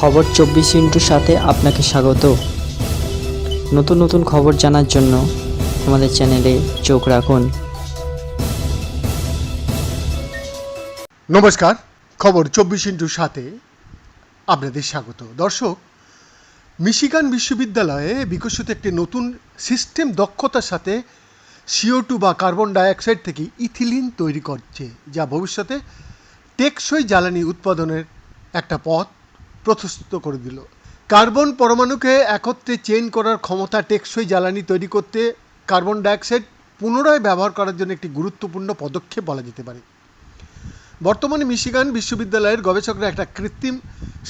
খবর চব্বিশ ইন্টুর সাথে আপনাকে স্বাগত। নতুন নতুন খবর জানার জন্য আমাদের চ্যানেলে চোখ রাখুন। নমস্কার, খবর চব্বিশ ইন্টুর সাথে আপনাদের স্বাগত। দর্শক, মিশিগান বিশ্ববিদ্যালয়ে বিকশিত একটি নতুন সিস্টেম দক্ষতার সাথে সিও টু বা কার্বন ডাইঅক্সাইড থেকে ইথিলিন তৈরি করছে, যা ভবিষ্যতে টেকসই জ্বালানি উৎপাদনের একটা পথ। প্রশস্ত করে দিল। কার্বন পরমাণুকে একত্রে চেন করার ক্ষমতা টেকসই জ্বালানি তৈরি করতে কার্বন ডাইঅক্সাইড পুনরায় ব্যবহার করার জন্য একটি গুরুত্বপূর্ণ পদক্ষেপ বলা যেতে পারে। বর্তমানে মিশিগান বিশ্ববিদ্যালয়ের গবেষকরা একটা কৃত্রিম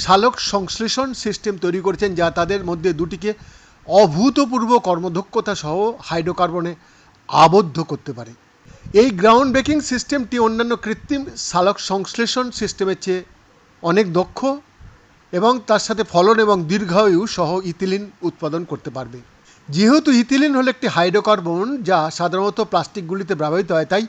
সালোক সংশ্লেষণ সিস্টেম তৈরি করেছেন যা তাদের মধ্যে দুটিকে অভূতপূর্ব কর্মদক্ষতা সহ হাইড্রোকার্বনে আবদ্ধ করতে পারে। এই গ্রাউন্ড ব্রেকিং সিস্টেমটি অন্যান্য কৃত্রিম সালোক সংশ্লেষণ সিস্টেমের চেয়ে অনেক দক্ষ এবং তার সাথে ফলন এবং দীর্ঘায়ু সহ ইথিলিন উৎপাদন করতে পারবে। যেহেতু ইথিলিন হলো একটি হাইড্রোকার্বন যা সাধারণত প্লাস্টিকগুলিতে ব্যবহৃত হয়, তাই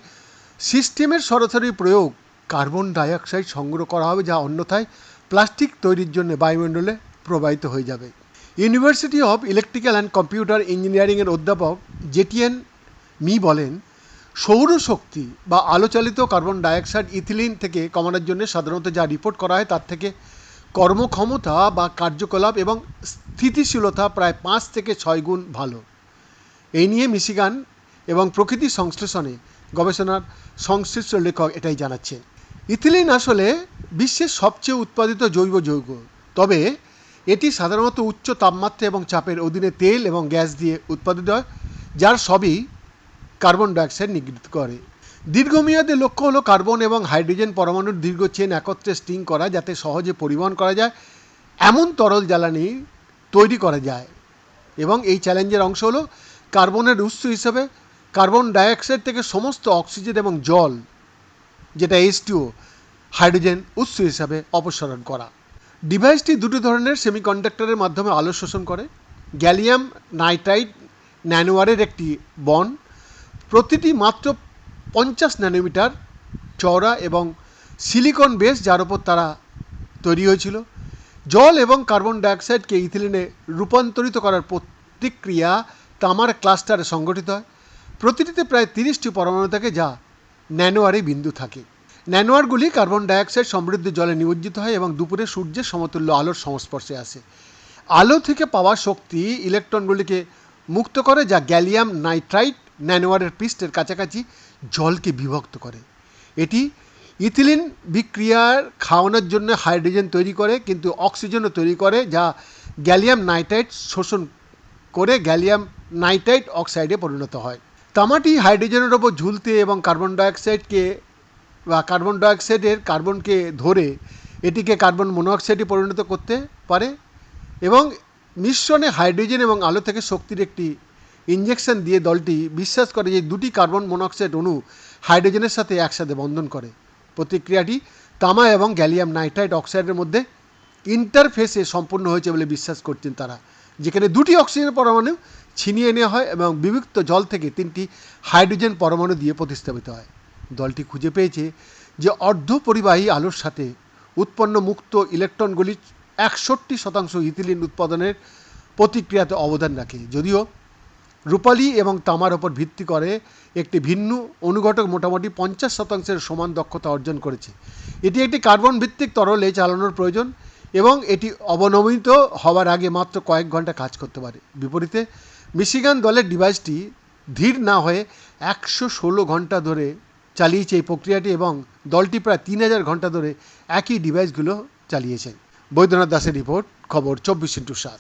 সিস্টেমের সরাসরি প্রয়োগ কার্বন ডাইঅক্সাইড সংগ্রহ করা হবে যা অন্যথায় প্লাস্টিক তৈরির জন্য বায়ুমণ্ডলে প্রবাহিত হয়ে যাবে। University of electrical and computer ইঞ্জিনিয়ারিংয়ের অধ্যাপক জেটিএন মি বলেন, সৌরশক্তি বা আলোচালিত কার্বন ডাইঅক্সাইড ইথিলিন থেকে কমানোর জন্য সাধারণত যা রিপোর্ট করা হয় তার থেকে কর্মক্ষমতা বা কার্যকলাপ এবং স্থিতিশীলতা প্রায় পাঁচ থেকে ছয় গুণ ভালো। এই নিয়ে মিশিগান এবং প্রকৃতি সংশ্লেষণে গবেষণার সংশ্লিষ্ট লেখক এটাই জানাচ্ছে। ইথিলিন আসলে বিশ্বের সবচেয়ে উৎপাদিত জৈব যৌগ। তবে এটি সাধারণত উচ্চ তাপমাত্রা এবং চাপের অধীনে তেল এবং গ্যাস দিয়ে উৎপাদিত হয়, যার সবই কার্বন ডাইঅক্সাইড নিগৃহীত করে। দীর্ঘমেয়াদে লক্ষ্য হলো কার্বন এবং হাইড্রোজেন পরমাণুর দীর্ঘ চেন একত্রে স্টিং করা যাতে সহজে পরিবহন করা যায়, এমন তরল জ্বালানি তৈরি করা যায়। এবং এই চ্যালেঞ্জের অংশ হলো কার্বনের উৎস হিসেবে কার্বন ডাইঅক্সাইড থেকে সমস্ত অক্সিজেন এবং জল, যেটা এইচটিও হাইড্রোজেন উৎস হিসাবে অপসারণ করা। ডিভাইসটি দুটো ধরনের সেমিকন্ডাক্টরের মাধ্যমে আলো শোষণ করে। গ্যালিয়াম নাইট্রাইট ন্যানোয়ারের একটি বন প্রতিটি মাত্র পঞ্চাশ ন্যানোমিটার চওড়া এবং সিলিকন বেস যার উপর তারা তৈরি হয়েছিল। জল এবং কার্বন ডাইঅক্সাইডকে ইথিলিনে রূপান্তরিত করার প্রতিক্রিয়া তামার ক্লাস্টারে সংগঠিত হয়। প্রতিটিতে প্রায় তিরিশটি পরমাণু থাকে যা ন্যানোয়ারে বিন্দু থাকে। ন্যানোয়ারগুলি কার্বন ডাইঅক্সাইড সমৃদ্ধ জলে নিমজ্জিত হয় এবং দুপুরে সূর্যের সমতুল্য আলোর সংস্পর্শে আসে। আলো থেকে পাওয়া শক্তি ইলেকট্রনগুলিকে মুক্ত করে যা গ্যালিয়াম নাইট্রাইট ন্যানোয়ারের পৃষ্ঠের কাছাকাছি জলকে বিভক্ত করে। এটি ইথিলিন বিক্রিয়ার খাওয়ানোর জন্য হাইড্রোজেন তৈরি করে, কিন্তু অক্সিজেনও তৈরি করে, যা গ্যালিয়াম নাইট্রাইট শোষণ করে গ্যালিয়াম নাইট্রাইট অক্সাইডে পরিণত হয়। তামাটি হাইড্রোজেনের ওপর ঝুলতে এবং কার্বন ডাইঅক্সাইডকে বা কার্বন ডাইঅক্সাইডের কার্বনকে ধরে এটিকে কার্বন মনোঅক্সাইডে পরিণত করতে পারে এবং মিশ্রণে হাইড্রোজেন এবং আলো থেকে শক্তির একটি ইঞ্জেকশন দিয়ে দলটি বিশ্বাস করে যে দুটি কার্বন মনোঅক্সাইড অণু হাইড্রোজেনের সাথে একসাথে বন্ধন করে। প্রতিক্রিয়াটি তামা এবং গ্যালিয়াম নাইট্রাইট অক্সাইডের মধ্যে ইন্টারফেসে সম্পূর্ণ হয়েছে বলে বিশ্বাস করছেন তারা, যেখানে দুটি অক্সিজেন পরমাণু ছিনিয়ে নেওয়া হয় এবং বিভক্ত জল থেকে তিনটি হাইড্রোজেন পরমাণু দিয়ে প্রতিস্থাপিত হয়। দলটি খুঁজে পেয়েছে যে অর্ধপরিবাহী আলোর সাথে উৎপন্ন মুক্ত ইলেকট্রনগুলি একষট্টি শতাংশ ইথিলিন উৎপাদনের প্রতিক্রিয়াতে অবদান রাখে, যদিও রূপালি এবং তামার ওপর ভিত্তি করে একটি ভিন্ন অনুঘটক মোটামুটি পঞ্চাশ শতাংশের সমান দক্ষতা অর্জন করেছে। এটি একটি কার্বন ভিত্তিক তরলে চালানোর প্রয়োজন এবং এটি অবনমিত হওয়ার আগে মাত্র কয়েক ঘণ্টা কাজ করতে পারে। বিপরীতে, মিশিগান দলের ডিভাইসটি ধীর না হয়ে একশো ষোলো ঘণ্টা ধরে চালিয়েছে এই প্রক্রিয়াটি এবং দলটি প্রায় তিন হাজার ঘণ্টা ধরে একই ডিভাইসগুলো চালিয়েছে। বৈদ্যনাথ দাসের রিপোর্ট, খবর চব্বিশ ইন্টু সাত।